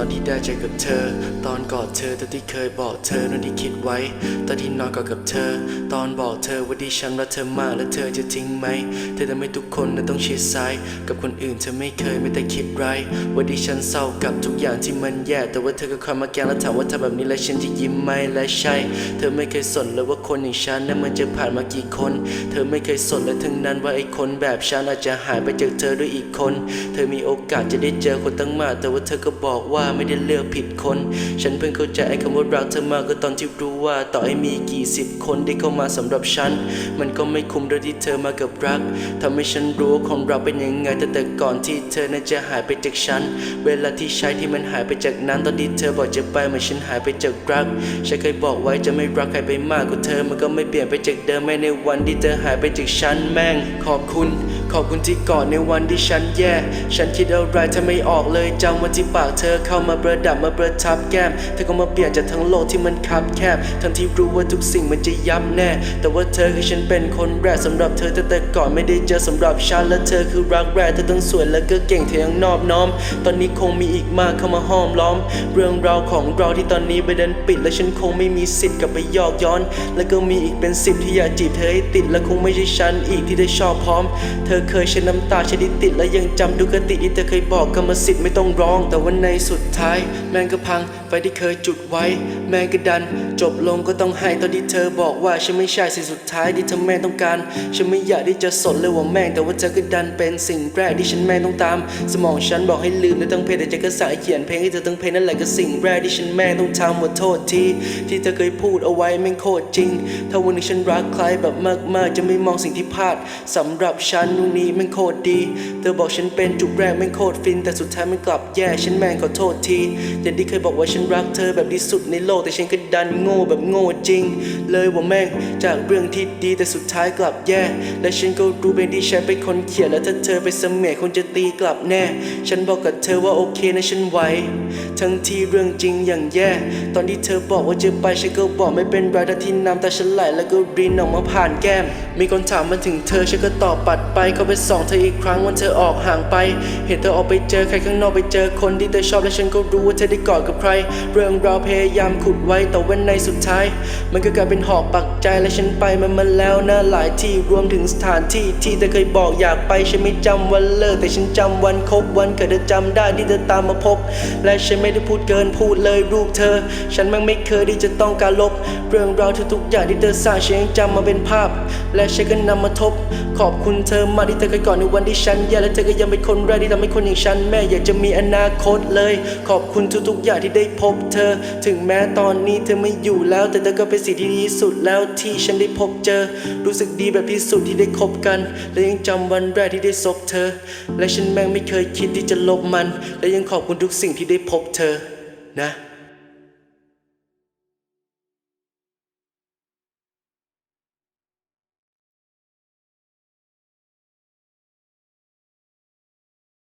ตอนที่ได้เจอกับเธอ ตอนกอดเธอตอนที่เคยบอกเธอนั่นที่คิดไว้ ตอนที่นอนกอดกับเธอ ตอนบอกเธอว่าดิฉันรักเธอมากและเธอจะทิ้งไหม เธอทำให้ทุกคนนั้นต้องชิดซ้าย กับคนอื่นเธอไม่เคยไม่แต่คิดไรายว่าดิฉันเศร้ากับทุกอย่างที่มันแย่แต่ว่าเธอก็คอยมาแกล้งแล้วถามว่าทำแบบนี้แล้วฉันจะยิ้มไหมและใช่ เธอไม่เคยสนเลยว่าคนอย่างฉันนั้นมันจะผ่านมากี่คน เธอไม่เคยสนเลยทั้งนั้นว่าไอ้คนแบบฉันอาจจะหายไปจากเธอด้วยอีกคน เธอมีโอกาสจะได้เจอคนตั้งมากแต่ว่าเธอก็บอกว่าไม่ได้เลือกผิดคน ฉันเพิ่งเข้าใจคำว่ารักเธอมากก็ตอนที่รู้ว่าต่อให้มีกี่สิบคนที่เข้ามาสำหรับฉัน มันก็ไม่คุ้มด้วยที่เธอมากับรักทำให้ฉันรู้ว่าของเราเป็นยังไงแต่แต่ก่อนที่เธอนั้นจะหายไปจากฉัน เวลาที่ใช้ที่มันหายไปจากนั้นตอนที่เธอบอกจะไปเหมือนฉันหายไปจากรักฉันเคยบอกไว้จะไม่รักใครไปมากกว่าเธอมันก็ไม่เปลี่ยนไปจากเดิมแม้ในวันที่เธอหายไปจากฉันแม่งขอบคุณ ขอบคุณที่กอนในวันที่ฉันแย่ ฉันคิดอะไรเธอไม่ออกเลยจำวันที่ปากเธอเข้ามาประดับมาประทับแก้ม เธอก็มาเปลี่ยนจากทั้งโลกที่มันคับแคบ ทั้งที่รู้ว่าทุกสิ่งมันจะยับแน่ แต่ว่าเธอคือฉันเป็นคนแรกสำหรับเธอแต่แต่ก่อนไม่ได้เจอสำหรับฉันและเธอคือรักแรกเธอต้องสวยและก็เก่งเธอยังนอบน้อม ตอนนี้คงมีอีกมากเข้ามาห้อมล้อม เรื่องราวของเราที่ตอนนี้ไปเดินปิด และฉันคงไม่มีสิทธิ์กลับไปยอกย้อน แล้วก็มีอีกเป็นสิบที่อยากจีบเธอให้ติดและคงไม่ใช่ฉันอีกที่ได้ชอบพร้อม เธอเคยใช้น้ำตาใช้ดิติดและยังจำดูกติที่เธอเคยบอกกรรมสิทธิ์ไม่ต้องร้อง แต่วันในสุดท้าย แม่งก็พังไฟที่เคยจุดไว้ แม่งก็ดัน จบลงก็ต้องให้ตอนที่เธอบอกว่าฉันไม่ใช่สิ่งสุดท้ายที่เธอแม่ต้องการ ฉันไม่อยากที่จะสนเลยว่าแม่งแต่ว่าเธอก็ดันเป็นสิ่งแรกที่ฉันแม่ต้องตาม สมองฉันบอกให้ลืมและต้งเพลงแต่ใจก็สายเขียนเพลงให้เธอทั้งเพลงนั่นแหละก็สิ่งแรกที่ฉันแม่ต้องทำว่าโทษทีที่เธอเคยพูดเอาไว้แม่งโคตรจริง ถ้าวันหนึงฉันรักใครแบบมากๆ จะไม่มองสิ่งที่พลาดสำหรับฉันตรงนี้ม่งโคตรดี เธอบอกฉันเป็นจุดแรกม่งโคตรฟิน แต่สุดท้ายมันกลับแย่ฉันแม่งขอโทษทีอย่างที่เคยบอกว่าฉันรักเธอแบบที่สุดในโลกแต่ฉันก็ดันโง่แบบโง่จริง เลยว่าแม่งจากเรื่องที่ดีแต่สุดท้ายกลับแย่ และฉันก็รู้เป็นที่ฉันเป็นคนเขียนและถ้าเธอไปเสมียคงจะตีกลับแน่ ฉันบอกกับเธอว่าโอเคนะฉันไหวทั้งที่เรื่องจริงอย่างแย่ ตอนที่เธอบอกว่าจะไปฉันก็บอกไม่เป็นไรแต่ที่น้ำตาฉันไหลแล้วก็รินออกมาผ่านแก้ม มีคนถามมาถึงเธอฉันก็ตอบปัดไปเขาไปส่องเธออีกครั้งวันเธอออกห่างไป เห็นเธอออกไปเจอใครข้างนอกไปเจอคนที่เธอชอบและฉันก็รู้ว่าเธอได้กอดกับใคร เรื่องราวพยายามขุดไว้แต่วันในสุดท้าย มันก็กลายเป็นหอกปักใจและฉันไปมันมาแล้วนะหลายที่รวมถึงสถานที่ที่เธอเคยบอกอยากไปฉันไม่จำวันเลิกแต่ฉันจำวันคบวันเกิดเธอจำได้ที่เธอตามมาพบ และฉันไม่ได้พูดเกินพูดเลยรูปเธอ ฉันมันไม่เคยที่จะต้องการลบ เรื่องราวทุกๆอย่างที่เธอสร้างฉันยังจำมาเป็นภาพ และฉันก็นำมาทบ ขอบคุณเธอมาที่เธอเคยก่อนในวันที่ฉันแย่และเธอก็ยังเป็นคนแรกที่ทำให้คนอย่างฉัน แม่อยากจะมีอนาคตเลย ขอบคุณทุกๆอย่างที่ได้พบเธอ ถึงแม้ตอนนี้เธอไม่อยู่แล้ว แต่เธอก็เป็นสิ่งที่ดีที่สุดแล้วที่ฉันได้พบเจอ รู้สึกดีแบบที่สุดที่ได้คบกัน และยังจำวันแรกที่ได้ซบเธอ และฉันแม่งไม่เคยคิดที่จะลบมัน และยังขอบคุณทุกสิ่งที่ได้พบเธอนะ